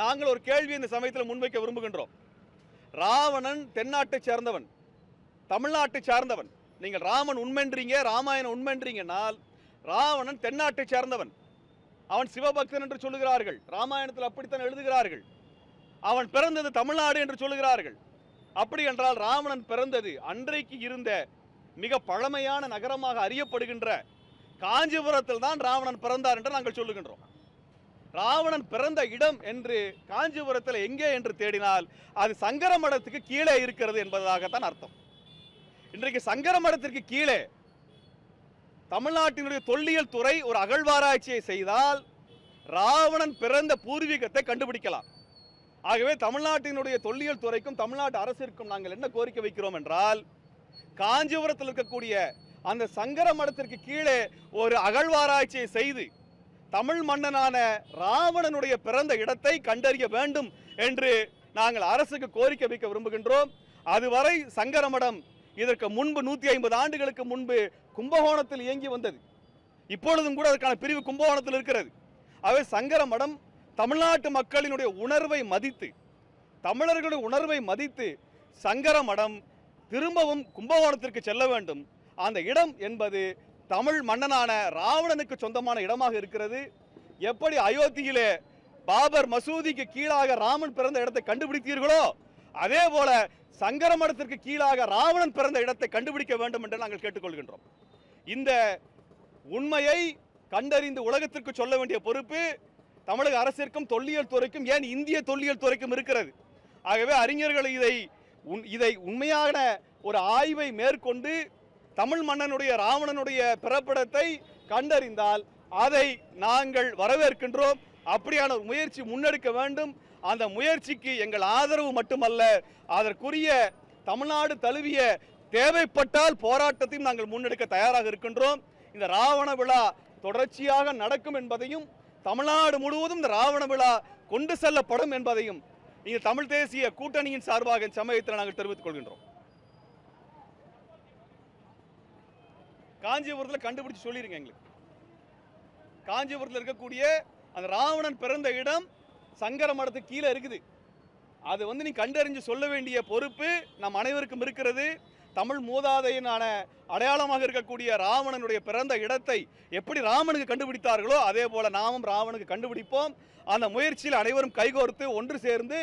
நாங்கள் ஒரு கேள்வி இந்த சமயத்தில் முன்வைக்க விரும்புகின்றோம். ராவணன் தென்னாட்டை சேர்ந்தவன் தமிழ்நாட்டை சார்ந்தவன். நீங்கள் ராமன் உண்மைன்றீங்க ராமாயணம் உண்மைன்றீங்கன்னால் ராவணன் தென்னாட்டை சேர்ந்தவன். அவன் சிவபக்தன் என்று சொல்லுகிறார்கள் ராமாயணத்தில் அப்படித்தான் எழுதுகிறார்கள். அவன் பிறந்தது தமிழ்நாடு என்று சொல்லுகிறார்கள். அப்படி என்றால் ராவணன் பிறந்தது அன்றைக்கு இருந்த மிக பழமையான நகரமாக அறியப்படுகின்ற காஞ்சிபுரத்தில் தான் ராவணன் பிறந்தார் என்று நாங்கள் சொல்லுகின்றோம். ராவணன் பிறந்த இடம் என்று காஞ்சிபுரத்தில் எங்கே என்று தேடினால் அது சங்கர மடத்துக்கு கீழே இருக்கிறது என்பதாகத்தான் அர்த்தம். இன்றைக்கு சங்கர மடத்திற்கு கீழே தமிழ்நாட்டினுடைய தொல்லியல் துறை ஒரு அகழ்வாராய்ச்சியை செய்தால் ராவணன் பிறந்த பூர்வீகத்தை கண்டுபிடிக்கலாம். ஆகவே தமிழ்நாட்டினுடைய தொல்லியல் துறைக்கும் தமிழ்நாட்டு அரசிற்கும் நாங்கள் என்ன கோரிக்கை வைக்கிறோம் என்றால் காஞ்சிபுரத்தில் இருக்கக்கூடிய அந்த சங்கர மடத்திற்கு கீழே ஒரு அகழ்வாராய்ச்சியை செய்து தமிழ் மன்னனான ராவணனுடைய பிறந்த இடத்தை கண்டறிய வேண்டும் என்று நாங்கள் அரசுக்கு கோரிக்கை வைக்க விரும்புகின்றோம். அதுவரை சங்கர மடம் இதற்கு முன்பு நூற்றி ஐம்பது ஆண்டுகளுக்கு முன்பு கும்பகோணத்தில் இயங்கி வந்தது. இப்பொழுதும் கூட அதற்கான பிரிவு கும்பகோணத்தில் இருக்கிறது. அவை சங்கர மடம் தமிழ்நாட்டு மக்களினுடைய உணர்வை மதித்து தமிழர்களுடைய உணர்வை மதித்து சங்கர மடம் திரும்பவும் கும்பகோணத்திற்கு செல்ல வேண்டும். அந்த இடம் என்பது தமிழ் மன்னனான ராவணனுக்கு சொந்தமான இடமாக இருக்கிறது. எப்படி அயோத்தியிலே பாபர் மசூதிக்கு கீழாக ராமன் பிறந்த இடத்தை கண்டுபிடித்தீர்களோ அதே போல சங்கர மடத்திற்கு கீழாக ராவணன் பிறந்த இடத்தை கண்டுபிடிக்க வேண்டும் என்று நாங்கள் கேட்டுக்கொள்கின்றோம். இந்த உண்மையை கண்டறிந்து உலகத்திற்கு சொல்ல வேண்டிய பொறுப்பு தமிழக அரசிற்கும் தொல்லியல் துறைக்கும் ஏன் இந்திய தொல்லியல் துறைக்கும் இருக்கிறது. ஆகவே அறிஞர்கள் இதை உன்- இதை உண்மையான ஒரு ஆய்வை மேற்கொண்டு தமிழ் மன்னனுடைய ராவணனுடைய பிறப்பிடத்தை கண்டறிந்தால் அதை நாங்கள் வரவேற்கின்றோம். அப்படியான ஒரு முயற்சி முன்னெடுக்க வேண்டும். அந்த முயற்சிக்கு எங்கள் ஆதரவு மட்டுமல்ல அதற்குரிய தமிழ்நாடு தழுவிய தேவைப்பட்டால் போராட்டத்தையும் நாங்கள் முன்னெடுக்க தயாராக இருக்கின்றோம். இந்த ராவண விழா தொடர்ச்சியாக நடக்கும் என்பதையும் தமிழ்நாடு முழுவதும் இந்த ராவண விழா கொண்டு செல்லப்படும் என்பதையும் இங்கு தமிழ் தேசிய கூட்டணியின் சார்பாக சமயத்தில் நாங்கள் தெரிவித்துக் கொள்கின்றோம். காஞ்சிபுரத்தில் கண்டுபிடிச்சு சொல்லிடுங்க எங்களுக்கு. காஞ்சிபுரத்தில் இருக்கக்கூடிய அந்த ராவணன் பிறந்த இடம் சங்கர மடத்துக்கு கீழே இருக்குது. அது வந்து நீ கண்டறிஞ்சு சொல்ல வேண்டிய பொறுப்பு நம் அனைவருக்கும் இருக்கிறது. தமிழ் மூதாதையினான அடையாளமாக இருக்கக்கூடிய ராவணனுடைய பிறந்த இடத்தை எப்படி ராமனுக்கு கண்டுபிடித்தார்களோ அதே போல நாமும் ராவனுக்கு கண்டுபிடிப்போம். அந்த முயற்சியில் அனைவரும் கைகோர்த்து ஒன்று சேர்ந்து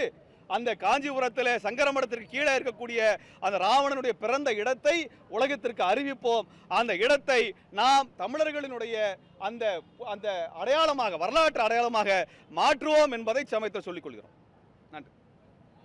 அந்த காஞ்சிபுரத்தில் சங்கரமடத்திற்கு கீழே இருக்கக்கூடிய அந்த ராவணனுடைய பிறந்த இடத்தை உலகத்திற்கு அறிவிப்போம். அந்த இடத்தை நாம் தமிழர்களினுடைய அந்த அந்த அடையாளமாக வரலாற்று அடையாளமாக மாற்றுவோம் என்பதை சமயத்தில் சொல்லிக் கொள்கிறோம். நன்றி.